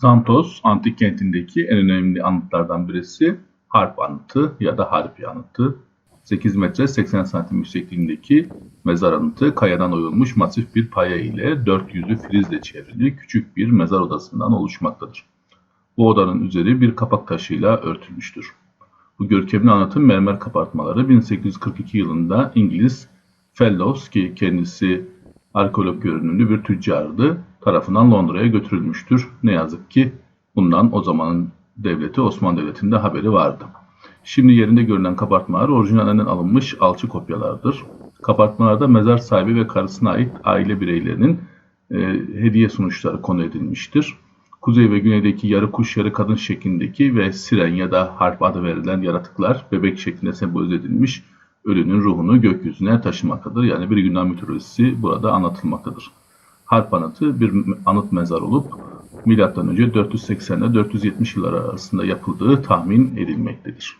Zantos antik kentindeki en önemli anıtlardan birisi harp anıtı ya da harpi anıtı. 8 metre 80 santim yüksekliğindeki mezar anıtı kayadan oyulmuş masif bir paya ile dört yüzü frizle çevrili küçük bir mezar odasından oluşmaktadır. Bu odanın üzeri bir kapak taşıyla örtülmüştür. Bu görkemli anıtın mermer kabartmaları 1842 yılında İngiliz Fellows ki kendisi arkeolog görünümlü bir tüccardı tarafından Londra'ya götürülmüştür. Ne yazık ki bundan o zamanın devleti Osmanlı Devleti'nde haberi vardı. Şimdi yerinde görülen kabartmalar orijinalinden alınmış alçı kopyalardır. Kabartmalarda mezar sahibi ve karısına ait aile bireylerinin e, hediye sunuşları konu edilmiştir. Kuzey ve güneydeki yarı kuş yarı kadın şeklindeki ve siren ya da harp adı verilen yaratıklar bebek şeklinde sembolize edilmiş ölünün ruhunu gökyüzüne taşımaktadır. Yani bir Yunan mitolojisi burada anlatılmaktadır. Harp anıtı bir anıt mezar olup M.Ö. 480 ile 470 yılları arasında yapıldığı tahmin edilmektedir.